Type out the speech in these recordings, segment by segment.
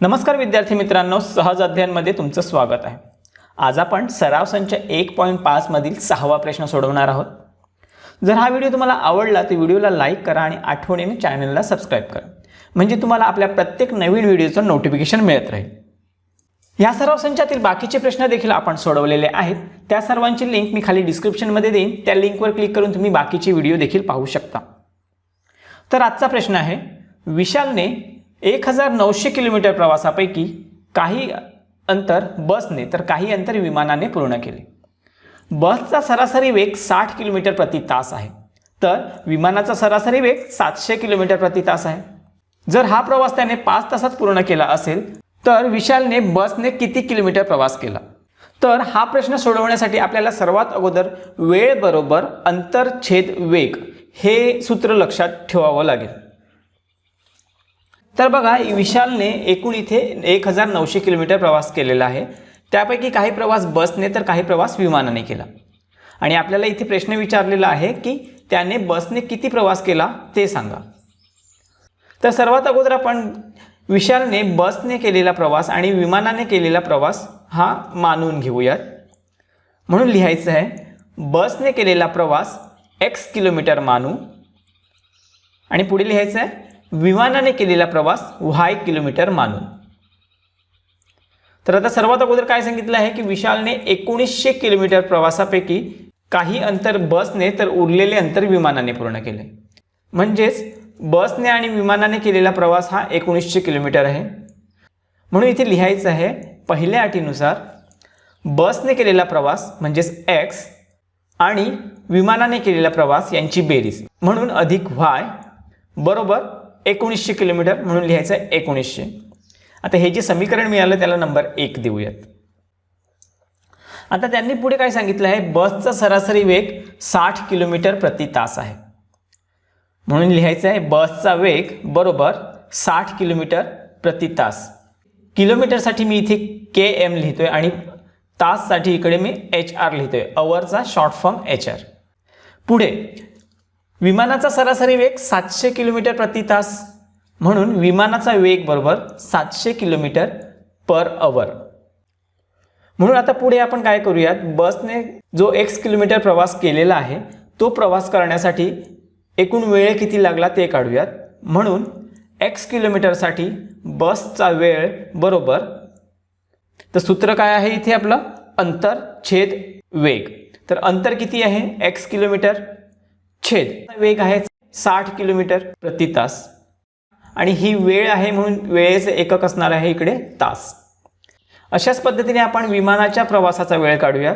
नमस्कार विद्यार्थी मित्रांनो सहज अध्ययनमध्ये तुमचं स्वागत आहे. आज आपण सराव संच एक पॉईंट पाचमधील सहावा प्रश्न सोडवणार आहोत. जर हा व्हिडिओ तुम्हाला आवडला तर व्हिडिओला लाईक करा आणि आठवणीने चॅनलला सबस्क्राईब करा. म्हणजे तुम्हाला आपल्या प्रत्येक नवीन व्हिडिओचं नोटिफिकेशन मिळत राहील. या सराव संचातील बाकीचे प्रश्न देखील आपण सोडवलेले आहेत. त्या सर्वांची लिंक मी खाली डिस्क्रिप्शनमध्ये देईन. त्या लिंकवर क्लिक करून तुम्ही बाकीचे व्हिडिओ देखील पाहू शकता. तर आजचा प्रश्न आहे विशालने एक हजार नऊशे किलोमीटर प्रवासापैकी काही अंतर बसने तर काही अंतर विमानाने पूर्ण केले. बसचा सरासरी वेग साठ किलोमीटर प्रति तास आहे. तर विमानाचा सरासरी वेग सातशे किलोमीटर प्रति तास आहे. जर हा प्रवास त्याने पाच तासात पूर्ण केला असेल तर विशालने बसने किती किलोमीटर प्रवास केला? तर हा प्रश्न सोडवण्यासाठी आपल्याला सर्वात अगोदर वेळ बरोबर अंतर छेद वेग हे सूत्र लक्षात ठेवावं लागेल. तर बघा विशालने एकूण इथे एक हजार नऊशे किलोमीटर प्रवास केलेला आहे. त्यापैकी काही प्रवास बसने तर काही प्रवास विमानाने केला. आणि आपल्याला इथे प्रश्न विचारलेला आहे की त्याने बसने किती प्रवास केला ते सांगा. तर सर्वात अगोदर आपण विशालने बसने केलेला प्रवास आणि विमानाने केलेला प्रवास हा मानून घेऊयात. म्हणून लिहायचं आहे बसने केलेला प्रवास एक्स किलोमीटर मानू. आणि पुढे लिहायचं आहे विमानाने केलेला प्रवास व्हाय किलोमीटर मानून. तर आता सर्वात अगोदर काय सांगितलं आहे की विशालने एकोणीसशे किलोमीटर प्रवासापैकी काही अंतर बसने तर उरलेले अंतर विमानाने पूर्ण केले. म्हणजेच बसने आणि विमानाने केलेला प्रवास हा एकोणीसशे किलोमीटर आहे. म्हणून इथे लिहायचं आहे पहिल्या अटीनुसार बसने केलेला प्रवास म्हणजेच एक्स आणि विमानाने केलेला प्रवास यांची बेरीज. म्हणून अधिक व्हाय बरोबर एकोणीसशे किलोमीटर म्हणून लिहायचं आहे एकोणीसशे. आता हे जे समीकरण मिळालं त्याला नंबर एक देऊयात. आता त्यांनी पुढे काय सांगितलं आहे? बसचा सरासरी वेग साठ किलोमीटर प्रति तास आहे. म्हणून लिहायचं आहे बसचा वेग बरोबर साठ किलोमीटर प्रति तास. किलोमीटरसाठी मी इथे के एम लिहितो आहे आणि ताससाठी इकडे मी एच आर लिहितो आहे अवरचा शॉर्ट फॉर्म एच आर. पुढे विमानाचा सरासरी वेग सातशे किलोमीटर प्रति तास. म्हणून विमानाचा वेग बरोबर सातशे किलोमीटर पर अवर म्हणून आता पुढे आपण काय करूयात? बसने जो एक्स किलोमीटर प्रवास केलेला आहे तो प्रवास करण्यासाठी एकूण वेळ किती लागला ते काढूयात. म्हणून एक्स किलोमीटरसाठी बसचा वेळ बरोबर तर सूत्र काय आहे इथे आपलं? अंतर छेद वेग. तर अंतर किती आहे? X kilometre. छेद. वेग आहे साठ किलोमीटर प्रति तास. आणि ही वेळ आहे म्हणून वेळेचे एकक असणार आहे इकडे तास. अशाच पद्धतीने आपण विमानाच्या प्रवासाचा वेळ काढूया.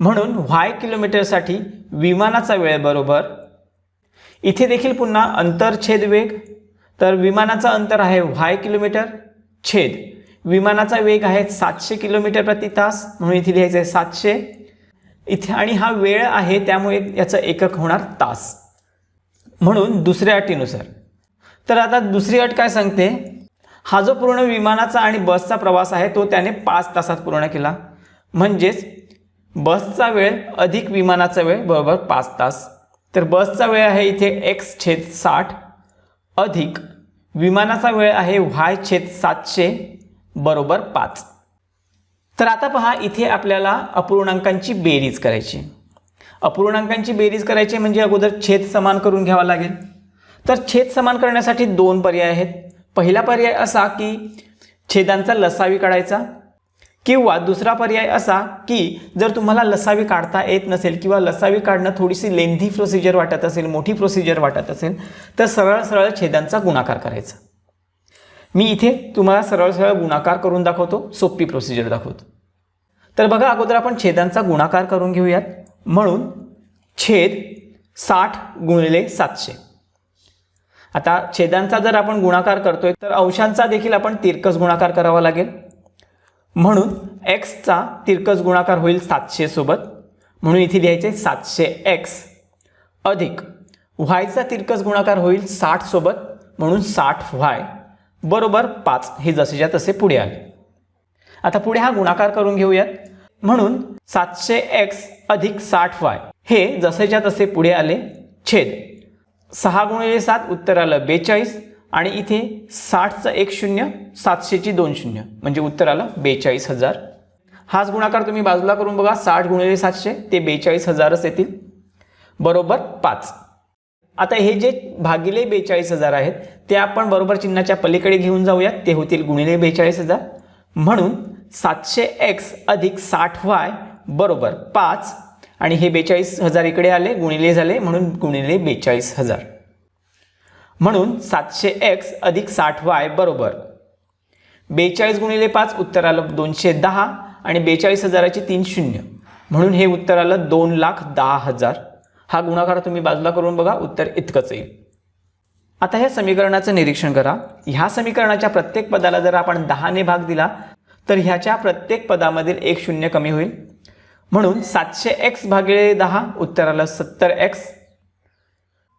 म्हणून व्हाय किलोमीटरसाठी विमानाचा वेळ बरोबर. इथे देखील पुन्हा अंतर छेद वेग. तर विमानाचं अंतर आहे व्हाय किलोमीटर छेद. विमानाचा वेग आहे सातशे किलोमीटर प्रति तास. म्हणून इथे लिहायचं आहे सातशे. इथे आणि हा वेळ आहे त्यामुळे याचं एकक होणार तास. म्हणून दुसऱ्या अटीनुसार. तर आता दुसरी अट काय सांगते? हा जो पूर्ण विमानाचा आणि बसचा प्रवास आहे तो त्याने पाच तासात पूर्ण केला. म्हणजेच बसचा वेळ अधिक विमानाचा वेळ बरोबर पाच तास. तर बसचा वेळ आहे इथे एक्स छेद साठ अधिक विमानाचा वेळ आहे व्हाय छेद सातशे बरोबर पाच. तर आता पहा इथे आपल्याला अपूर्णांकांची बेरीज करायची. अपूर्णांकांची बेरीज करायची म्हणजे अगोदर छेद समान करून घ्यावा लागेल. तर छेद समान करण्यासाठी दोन पर्याय आहेत. पहिला पर्याय असा की छेदांचा लसावी काढायचा किंवा दुसरा पर्याय असा की जर तुम्हाला लसावी काढता येत नसेल किंवा लसावी काढणं थोडीशी लेंथी प्रोसिजर वाटत असेल मोठी प्रोसिजर वाटत असेल तर सरळ सरळ छेदांचा गुणाकार करायचा. मी इथे तुम्हाला सरळ सरळ गुणाकार करून दाखवतो सोपी प्रोसिजर दाखवतो. तर बघा अगोदर आपण छेदांचा गुणाकार करून घेऊयात. म्हणून छेद साठ गुणिले सातशे. आता छेदांचा जर आपण गुणाकार करतोय तर अंशांचा देखील आपण तिरकस गुणाकार करावा लागेल. म्हणून एक्सचा तिरकस गुणाकार होईल सातशे सोबत. म्हणून इथे लिहायचे सातशे एक्स अधिक व्हायचा तिरकस गुणाकार होईल साठ सोबत. म्हणून साठ व्हाय बरोबर पाच. हे जसेच्या तसे पुढे आले. आता पुढे हा गुणाकार करून घेऊयात. म्हणून सातशे एक्स अधिक साठ वाय. हे जसेच्या तसे पुढे आले. छेद. सहा गुणिले सात उत्तर आलं बेचाळीस आणि इथे साठचं एक शून्य सातशेची दोन शून्य. म्हणजे उत्तर आलं बेचाळीस हजार. हाच गुणाकार तुम्ही बाजूला करून बघा. साठ गुणिले सातशे ते बेचाळीस हजारच येतील. बरोबर पाच. आता हे जे भागिले बेचाळीस हजार आहेत ते आपण बरोबर चिन्हाच्या पलीकडे घेऊन जाऊयात. ते होतील गुणिले बेचाळीस हजार. म्हणून सातशे एक्स अधिक साठ वाय बरोबर पाच आणि हे बेचाळीस हजार इकडे आले गुणिले झाले म्हणून गुणिले बेचाळीस हजार. म्हणून सातशे एक्स अधिक साठ वाय बरोबर. बेचाळीस गुणिले पाच उत्तर आलं दोनशे दहा आणि बेचाळीस हजाराची तीन शून्य. म्हणून हे उत्तर आलं दोन लाख दहा हजार. हा गुणाकार तुम्ही बाजूला करून बघा उत्तर इतकंच येईल. आता ह्या समीकरणाचं निरीक्षण करा. ह्या समीकरणाच्या प्रत्येक पदाला जर आपण दहाने भाग दिला तर ह्याच्या प्रत्येक पदामधील एक शून्य कमी होईल. म्हणून सातशे एक्स भागिले दहा उत्तर आलं सत्तर एक्स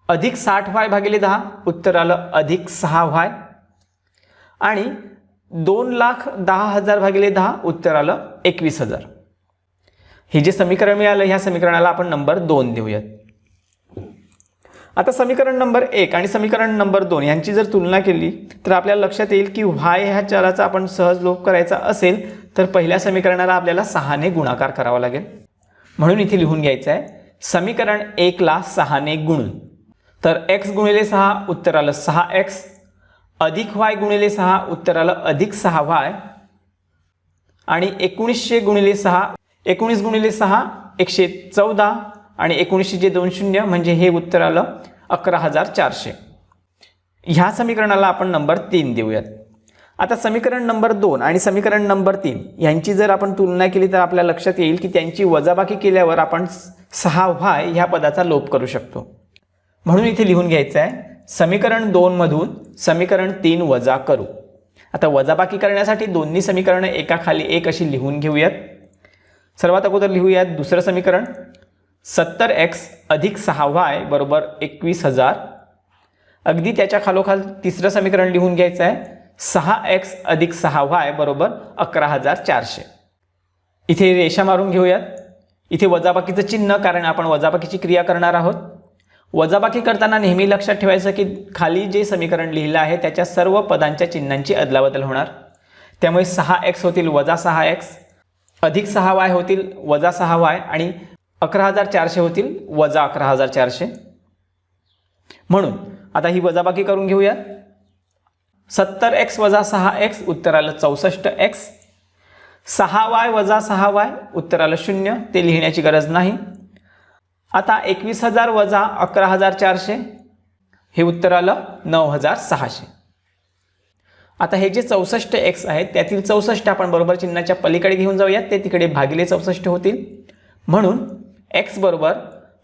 अधिक साठ वाय भागिले दहा उत्तर आलं अधिक सहा वाय आणि दोन लाख दहा हजार भागिले दहा उत्तर आलं एकवीस हजार. हे जे समीकरण मिळालं ह्या समीकरणाला आपण नंबर दोन देऊयात. आता समीकरण नंबर एक आणि समीकरण नंबर दोन यांची जर तुलना केली तर आपल्याला लक्षात येईल की व्हाय ह्या चलाचा आपण सहज लोप करायचा असेल तर पहिल्या समीकरणाला आपल्याला सहाने गुणाकार करावा लागेल. म्हणून इथे लिहून घ्यायचं आहे समीकरण एकला सहाने गुणून. तर एक्स गुणिले सहा उत्तर आलं सहा एक्स अधिक वाय गुणिले सहा उत्तर आलं अधिक सहा वाय आणि एकोणीसशे गुणिले सहा एकोणीस गुणिले सहा एकशे चौदा आणि एकोणीसशे जे दोन शून्य म्हणजे हे उत्तर आलं अकरा हजार चारशे. ह्या समीकरणाला आपण नंबर तीन देऊयात. आता समीकरण नंबर दोन आणि समीकरण नंबर तीन यांची जर आपण तुलना केली तर आपल्या लक्षात येईल की त्यांची वजाबाकी केल्यावर आपण सहा व्हाय ह्या पदाचा लोप करू शकतो. म्हणून इथे लिहून घ्यायचं आहे समीकरण दोनमधून समीकरण तीन वजा करू. आता वजाबाकी करण्यासाठी दोन्ही समीकरणं एकाखाली एक अशी लिहून घेऊयात. सर्वात अगोदर लिहूयात दुसरं समीकरण सत्तर एक्स अधिक सहा वाय बरोबर एकवीस हजार. अगदी त्याच्या खालोखाल तिसरं समीकरण लिहून घ्यायचं आहे. सहा एक्स अधिक सहा वाय बरोबर अकरा हजार चारशे. इथे रेषा मारून घेऊयात. इथे वजाबाकीचं चिन्ह कारण आपण वजाबाकीची क्रिया करणार आहोत. वजाबाकी करताना नेहमी लक्षात ठेवायचं की खाली जे समीकरण लिहिलं आहे त्याच्या सर्व पदांच्या चिन्हांची अदलाबदल होणार. त्यामुळे सहा एक्स होतील वजा सहा एक्स. अधिक सहा वाय होतील वजा सहा वाय आणि अकरा हजार चारशे होतील वजा अकरा हजार चारशे. म्हणून आता ही वजाबाकी करून घेऊया. सत्तर एक्स वजा सहा एक्स उत्तर आलं चौसष्ट एक्स. सहा वाय वजा सहा वाय उत्तर आलं शून्य ते लिहिण्याची गरज नाही. आता एकवीस हजार वजा अकरा हजार चारशे हे उत्तर आलं नऊ हजार सहाशे. आता हे जे चौसष्ट एक्स आहेत त्यातील चौसष्ट आपण बरोबर चिन्हाच्या पलीकडे घेऊन जाऊयात ते तिकडे भागिले चौसष्ट होतील. म्हणून एक्स बरोबर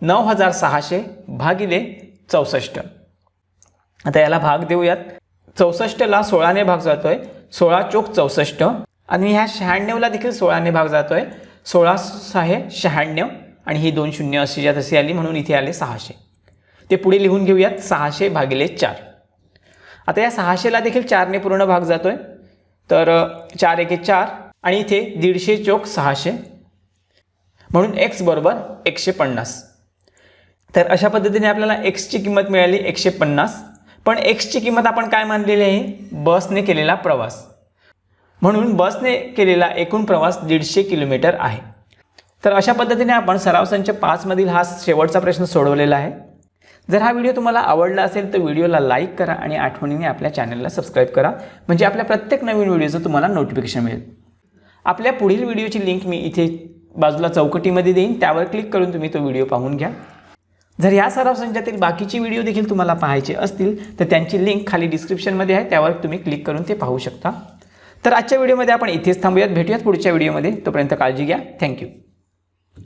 नऊ हजार सहाशे भागिले चौसष्ट. आता याला भाग देऊयात. चौसष्टला सोळाने भाग जातोय. सोळा चोक चौसष्ट. आणि ह्या शहाण्णवला देखील सोळाने भाग जातोय. सोळा आहे शहाण्णव आणि ही दोन शून्य अशीच्या तशी आली म्हणून इथे आले सहाशे. ते पुढे लिहून घेऊयात. सहाशे भागिले चार. आता या सहाशेला देखील चारने पूर्ण भाग जातोय. तर चार एके चार आणि इथे दीडशे चोक सहाशे. म्हणून एक्स बरोबर एकशे पन्नास. तर अशा पद्धतीने आपल्याला एक्सची किंमत मिळाली एकशे पन्नास. पण एक्सची किंमत आपण काय मानलेली आहे? बसने केलेला प्रवास. म्हणून बसने केलेला एकूण प्रवास दीडशे किलोमीटर आहे. तर अशा पद्धतीने आपण सराव संच पाचमधील हा शेवटचा प्रश्न सोडवलेला आहे. जर हा व्हिडिओ तुम्हाला आवडला असेल तर व्हिडिओला लाईक करा आणि आठवणीने आपल्या चॅनलला सबस्क्राईब करा. म्हणजे आपल्या प्रत्येक नवीन व्हिडिओचं तुम्हाला नोटिफिकेशन मिळेल. आपल्या पुढील व्हिडिओची लिंक मी इथे बाजूला चौकटीमध्ये देईन त्यावर क्लिक करून तुम्ही तो व्हिडिओ पाहून घ्या. जर या सराव संचातील बाकीची व्हिडिओ देखील तुम्हाला पाहायचे असतील तर त्यांची लिंक खाली डिस्क्रिप्शनमध्ये आहे त्यावर तुम्ही क्लिक करून ते पाहू शकता. तर आजच्या व्हिडिओमध्ये आपण इथेच थांबूयात भेटूयात पुढच्या व्हिडिओमध्ये तोपर्यंत काळजी घ्या. थँक्यू